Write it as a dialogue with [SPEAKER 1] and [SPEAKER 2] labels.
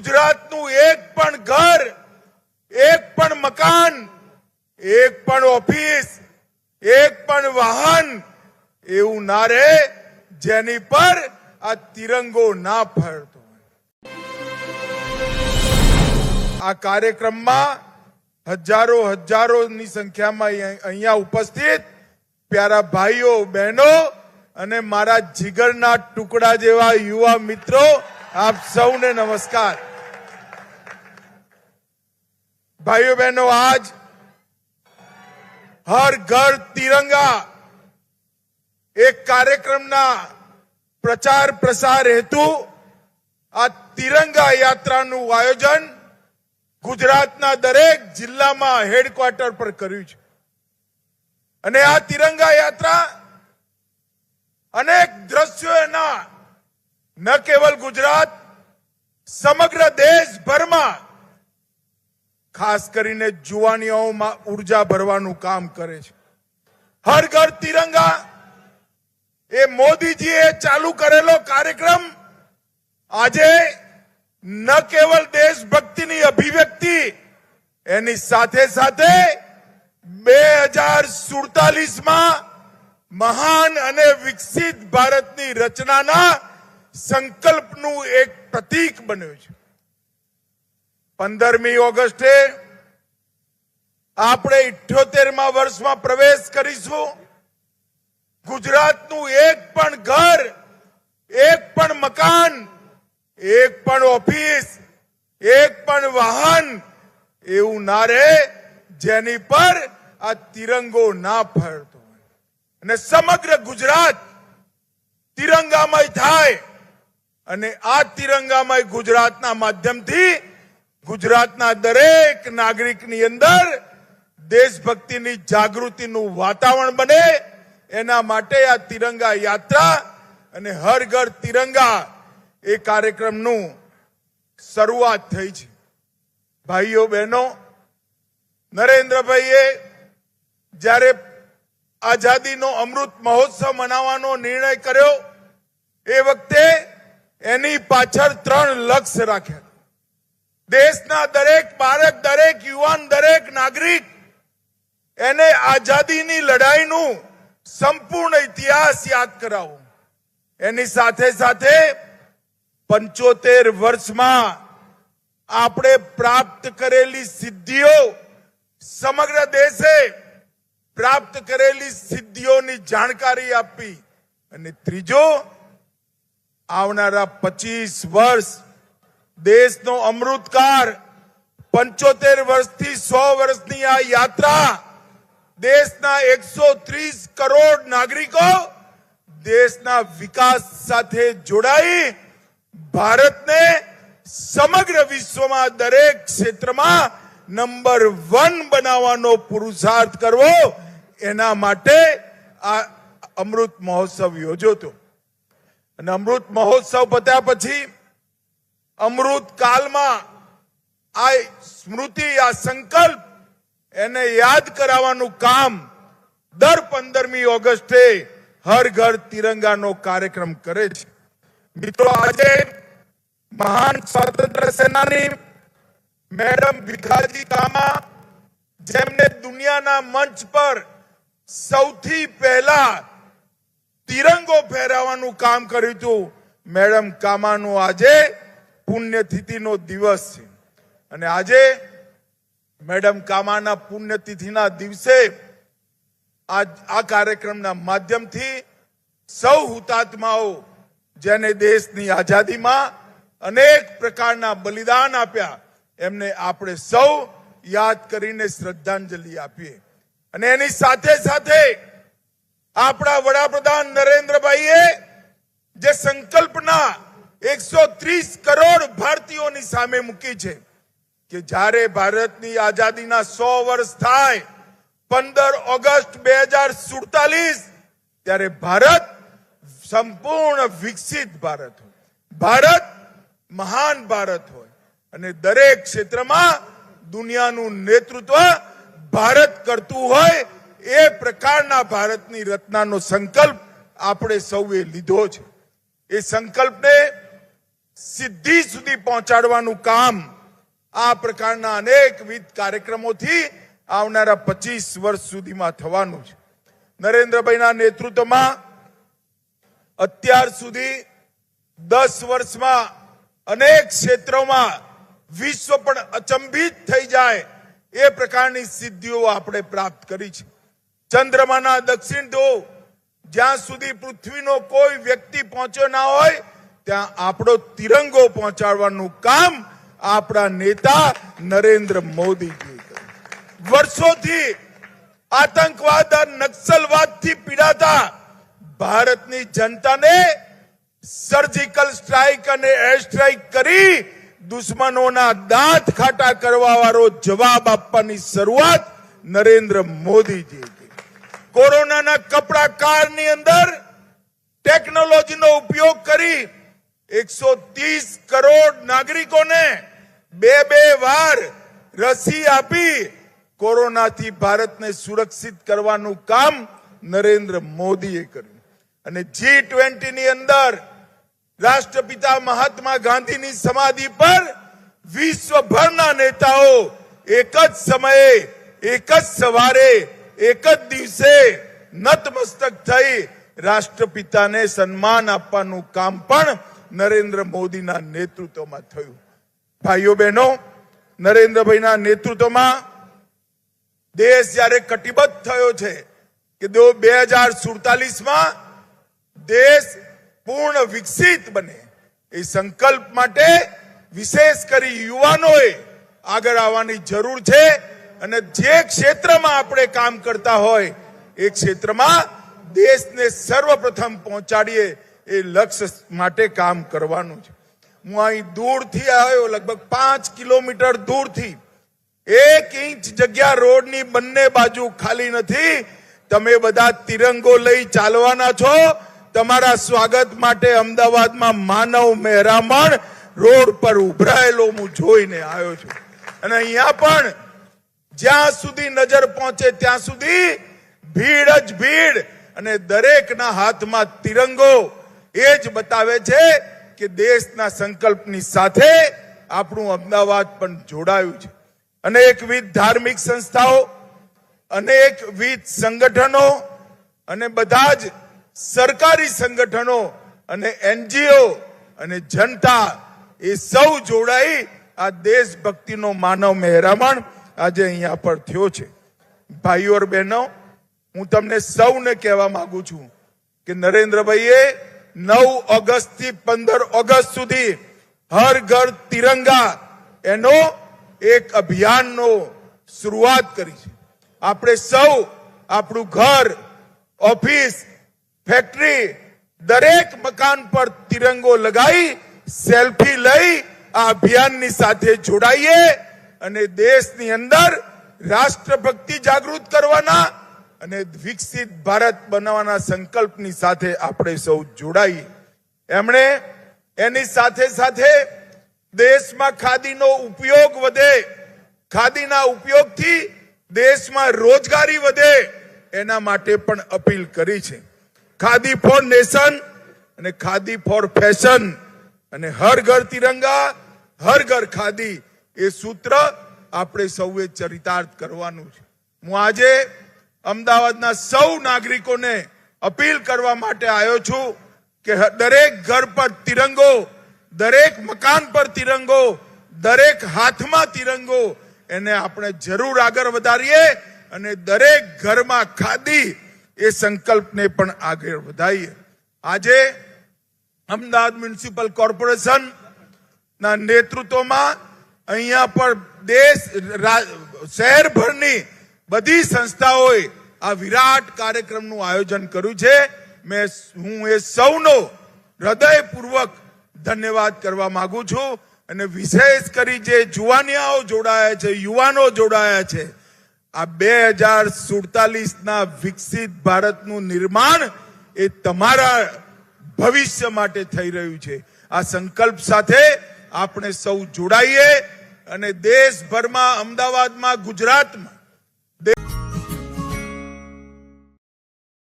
[SPEAKER 1] ગુજરાતનું એક પણ ઘર, એક પણ મકાન, એક પણ ઓફિસ, એક પણ વાહન, એવું ના રહે જેની પર આ તિરંગો ના ફરતો આ કાર્યક્રમમાં હજારો હજારોની સંખ્યામાં અહીં- અહીંયા ઉપસ્થિત પ્યારા ભાઈઓ, બહેનો અને મારા જીગરના ટુકડા જેવા યુવા મિત્રો, આપ સૌને નમસ્કાર. ભાઈઓ બહેનો, આજ હર ઘર તિરંગા એક કાર્યક્રમના પ્રચાર પ્રસાર હેતુ આ તિરંગા યાત્રાનું આયોજન ગુજરાતના દરેક જિલ્લામાં હેડક્વાર્ટર પર કર્યું છે. અને આ તિરંગા યાત્રા અનેક દ્રશ્યો એના ન કેવલ ગુજરાત, સમગ્ર દેશભરમાં ખાસ કરીને જુવાનીઓમાં ઊર્જા ભરવાનું કામ કરે છે. હર ઘર તિરંગા, એ મોદીજીએ ચાલુ કરેલો કાર્યક્રમ આજે ન કેવલ દેશભક્તિની અભિવ્યક્તિ, એની સાથે સાથે બે હજાર સુડતાલીસમાં મહાન અને વિકસિત ભારતની રચનાના સંકલ્પનું એક પ્રતીક બન્યું છે. પંદરમી ઓગસ્ટે આપણે ઇઠ્યોતેરમા વર્ષમાં પ્રવેશ કરીશું. ગુજરાતનું એક પણ ઘર, એક પણ મકાન, એક પણ ઓફિસ, એક પણ વાહન, એવું ના રહે, જેની પર આ તિરંગો ના ફરતો અને સમગ્ર ગુજરાત તિરંગામય થાય. અને આ તિરંગામય ગુજરાતના માધ્યમથી ગુજરાતના દરેક નાગરિકની અંદર દેશભક્તિની જાગૃતિનું વાતાવરણ બને. એના માટે આ તિરંગા યાત્રા અને હર ઘર તિરંગા એ કાર્યક્રમનું શરૂઆત થઈ છે. ભાઈઓ, બહેનો, નરેન્દ્રભાઈએ જ્યારે આઝાદીનો અમૃત મહોત્સવ મનાવવાનો નિર્ણય કર્યો, એ વખતે એની પાછળ ત્રણ લક્ષ્ય રાખ્યા દેશના દરેક બાળક દરેક યુવાન, દરેક નાગરિક એને આઝાદીની લડાઈનું સંપૂર્ણ ઇતિહાસ યાદ કરાવો. એની સાથે સાથે પંચોતેર વર્ષમાં આપણે પ્રાપ્ત કરેલી સિદ્ધિઓ સમગ્ર દેશે પ્રાપ્ત કરેલી સિદ્ધિઓની જાણકારી આપી. અને ત્રીજો, આવનારા પચીસ વર્ષ દેશનો અમૃતકાર પંચોતેર વર્ષથી સો વર્ષની આ યાત્રા દેશના એકસો ત્રીસ કરોડ નાગરિકો દેશના વિકાસ સાથે જોડાઈ ભારતને સમગ્ર વિશ્વમાં દરેક ક્ષેત્રમાં નંબર વન બનાવવાનો પુરુષાર્થ કરવો એના માટે આ અમૃત મહોત્સવ યોજો અને અમૃત મહોત્સવ પત્યા પછી અમૃત કાલમાં આ સ્મૃતિ, આ સંકલ્પ એને યાદ કરાવવાનું કામ દર પંદરમી ઓગસ્ટે હર ઘર તિરંગાનો કાર્યક્રમ કરે છે. મિત્રો, આજે મહાન સ્વાતંત્ર્ય સેનાની મેડમ ભીખાજી કામા, જેમને દુનિયાના મંચ પર સૌથી પહેલા તિરંગો ફેરાવવાનું કામ કર્યું હતું, મેડમ કામાનું આજે પુણ્યતિથિનો દિવસ છે. અને આજે મેડમ કામાના પુણ્યતિથિના દિવસે આ આ કાર્યક્રમના માધ્યમથી સૌ હુતાત્માઓ જેને દેશની આઝાદીમાં અનેક પ્રકારના બલિદાન આપ્યા, એમને આપણે સૌ યાદ કરીને શ્રદ્ધાંજલિ આપીએ. અને એની સાથે સાથે આપણા વડાપ્રધાન નરેન્દ્રભાઈએ જે સંકલ્પના એકસો ત્રીસ કરોડ ભારતીયોની સામે મૂકી છે કે જ્યારે ભારતની આઝાદીના સો વર્ષ થાય, પંદર ઓગસ્ટ બે હજાર સુડતાલીસ, ત્યારે ભારત સંપૂર્ણ વિકસિત ભારત હોય. ભારત મહાન ભારત હોય. અને દરેક ક્ષેત્રમાં દુનિયાનું નેતૃત્વ ભારત કરતું હોય એ પ્રકારના ભારતની રચનાનો સંકલ્પ આપણે સૌએ લીધો છે. એ સંકલ્પને સિદ્ધિ સુધી પહોંચાડવાનું કામ આ પ્રકારના અનેકવિધ કાર્યક્રમોથી આવનારા પચીસ વર્ષ સુધીમાં થવાનું છે. નરેન્દ્રભાઈના નેતૃત્વમાં અત્યાર સુધી દસ વર્ષમાં અનેક ક્ષેત્રોમાં વિશ્વ પણ અચંબિત થઈ જાય એ પ્રકારની સિદ્ધિઓ આપણે પ્રાપ્ત કરી છે. ચંદ્રમાના દક્ષિણ ધ્રુવ જ્યાં સુધી પૃથ્વીનો કોઈ વ્યક્તિ પહોંચ્યો ના હોય ત્યાં આપણો તિરંગો પહોંચાડવાનું કામ આપણા નેતા નરેન્દ્ર મોદીજી વર્ષોથી આતંકવાદ નક્સલવાદથી પીડાતા ભારતની જનતાને સર્જિકલ સ્ટ્રાઇક અને એર સ્ટ્રાઇક કરી દુશ્મનોના દાંત ખાટા કરવા વાળો જવાબ આપવાની શરૂઆત નરેન્દ્ર મોદીજી કોરોનાના કપડા કારની અંદર ટેકનોલોજીનો ઉપયોગ કરી એકસો ત્રીસ કરોડ નાગરિકોને બે બે વાર રસી આપી કોરોનાથી ભારતને સુરક્ષિત કરવાનું કામ નરેન્દ્ર મોદીએ કર્યું. અને જી ટ્વેન્ટીની અંદર રાષ્ટ્રપિતા મહાત્મા ગાંધીની સમાધિ પર વિશ્વભરના નેતાઓ એક જ સમયે, એક જ સવારે, એક જ દિવસે નતમસ્તક થઈ રાષ્ટ્રપિતાને સન્માન આપવાનું કામ પણ નરેન્દ્ર મોદીના નેતૃત્વમાં થયું. ભાઈઓ બહેનો, નરેન્દ્રભાઈના નેતૃત્વમાં દેશ જ્યારે કટિબદ્ધ થયો છે કે દો બે હજાર સુડતાલીસમાં દેશ પૂર્ણ વિકસિત બને, એ સંકલ્પ માટે વિશેષ કરી યુવાનોએ આગળ આવવાની જરૂર છે અને જે ક્ષેત્રમાં આપણે કામ કરતા હોય, એ ક્ષેત્રમાં દેશને સર્વપ્રથમ પહોંચાડીએ એ લક્ષ્ય માટે કામ કરવાનું છે. હું અહીં દૂરથી આવ્યો, લગભગ પાંચ કિલોમીટર દૂરથી. એક ઇંચ જગ્યા રોડની બંને બાજુ ખાલી નથી. તમે બધા તિરંગો લઈ ચાલવાના છો. તમારા સ્વાગત માટે અમદાવાદમાં માનવ મહેરામણ રોડ પર ઉભરાયેલો હું જોઈને આવ્યો છું. અને અહીંયા પણ જ્યાં સુધી નજર પહોંચે ત્યાં સુધી ભીડ જ ભીડ. અને દરેકના હાથમાં તિરંગો એ જ બતાવે છે કે દેશના સંકલ્પની સાથે આપણું અમદાવાદ પણ જોડાયું છે. અનેકવિધ ધાર્મિક સંસ્થાઓ અનેકવિધ સંગઠનો, અને બધા જ સરકારી સંગઠનો, અને એનજીઓ, અને જનતા એ સૌ જોડાઈ આ દેશભક્તિનો માનવ મહેરામણ આજે અહીંયા પર થયો છે. ભાઈઓ બહેનો, હું તમને સૌને કહેવા માંગુ છું કે નરેન્દ્રભાઈએ નવ ઓગસ્ટથી પંદર ઓગસ્ટ સુધી હર ઘર તિરંગા એનો એક અભિયાનનો શરૂઆત કરી છે. આપણે સૌ, આપણું ઘર, ઓફિસ, ફેક્ટરી, દરેક મકાન પર તિરંગો લગાવી સેલ્ફી લઈ, આ અભિયાનની સાથે જોડાઈએ અને દેશની અંદર રાષ્ટ્રભક્તિ જાગૃત કરવાના અને વિકસિત ભારત બનાવવાના સંકલ્પની સાથે આપણે સૌ જોડાઈએ. એમણે એની સાથે સાથે દેશમાં ખાદીનો ઉપયોગ વધે, ખાદીના ઉપયોગથી દેશમાં રોજગારી વધે, એના માટે પણ અપીલ કરી છે. ખાદી ફોર નેશન અને ખાદી ફોર ફેશન અને હર ઘર તિરંગા, હર ઘર ખાદી એ સૂત્ર આપણે સૌએ ચરિતાર્થ કરવાનું છે. હું આજે અમદાવાદના સૌ નાગરિકોને અપીલ કરવા માટે આવ્યો છું કે દરેક ઘર પર તિરંગો, દરેક મકાન પર તિરંગો, દરેક હાથમાં તિરંગો, એને આપણે જરૂર આગળ વધારીએ અને દરેક ઘરમાં ખાદી એ સંકલ્પને પણ આગળ વધારીએ. આજે અમદાવાદ મ્યુનિસિપલ કોર્પોરેશન ના નેતૃત્વમાં અહીંયા પર દેશ શહેરભરની બધી સંસ્થાઓએ આ વિરાટ કાર્યક્રમનું આયોજન કર્યું છે. મેં હું એ સૌનો હૃદયપૂર્વક ધન્યવાદ કરવા માંગુ છું અને વિશેષ કરી જે જુવાનિયાઓ જોડાયા છે, યુવાનો જોડાયા છે, આ બે હજાર સુડતાલીસના વિકસિત ભારતનું નિર્માણ એ તમારા ભવિષ્ય માટે થઈ રહ્યું છે. આ સંકલ્પ સાથે આપણે સૌ જોડાઈએ અને દેશભરમાં, અમદાવાદમાં, ગુજરાતમાં They